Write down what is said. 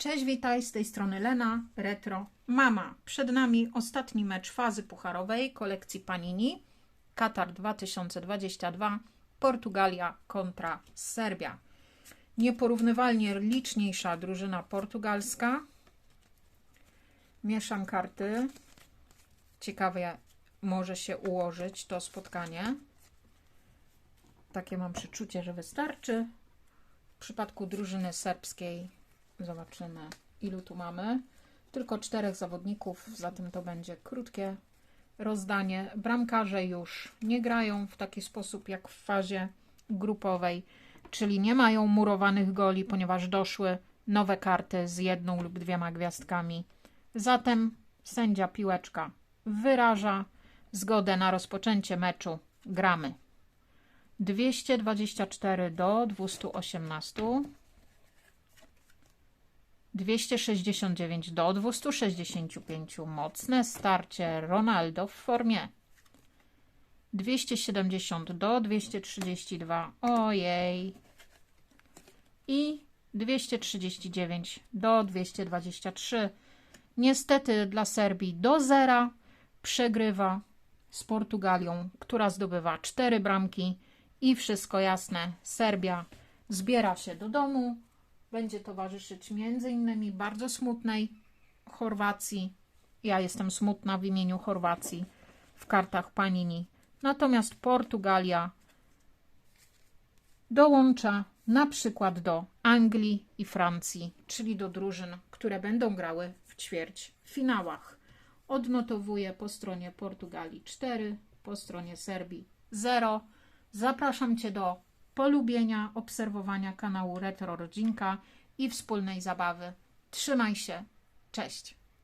Cześć, witaj, z tej strony Lena, Retro Mama. Przed nami ostatni mecz fazy pucharowej kolekcji Panini. Katar 2022, Portugalia kontra Serbia. Nieporównywalnie liczniejsza drużyna portugalska. Mieszam karty. Ciekawie może się ułożyć to spotkanie. Takie mam przeczucie, że wystarczy. W przypadku drużyny serbskiej zobaczymy, ilu tu mamy. Tylko czterech zawodników, zatem to będzie krótkie rozdanie. Bramkarze już nie grają w taki sposób jak w fazie grupowej, czyli nie mają murowanych goli, ponieważ doszły nowe karty z jedną lub dwiema gwiazdkami. Zatem sędzia piłeczka wyraża zgodę na rozpoczęcie meczu. Gramy. 224 do 218. 269 do 265. Mocne starcie Ronaldo w formie. 270 do 232. Ojej. I 239 do 223. Niestety dla Serbii do zera przegrywa z Portugalią, która zdobywa 4 bramki i wszystko jasne. Serbia zbiera się do domu. Będzie towarzyszyć między innymi bardzo smutnej Chorwacji. Ja jestem smutna w imieniu Chorwacji w kartach Panini. Natomiast Portugalia dołącza na przykład do Anglii i Francji, czyli do drużyn, które będą grały w ćwierć finałach. Odnotowuję po stronie Portugalii 4, po stronie Serbii 0. Zapraszam Cię do polubienia, obserwowania kanału Retro Rodzinka i wspólnej zabawy. Trzymaj się. Cześć.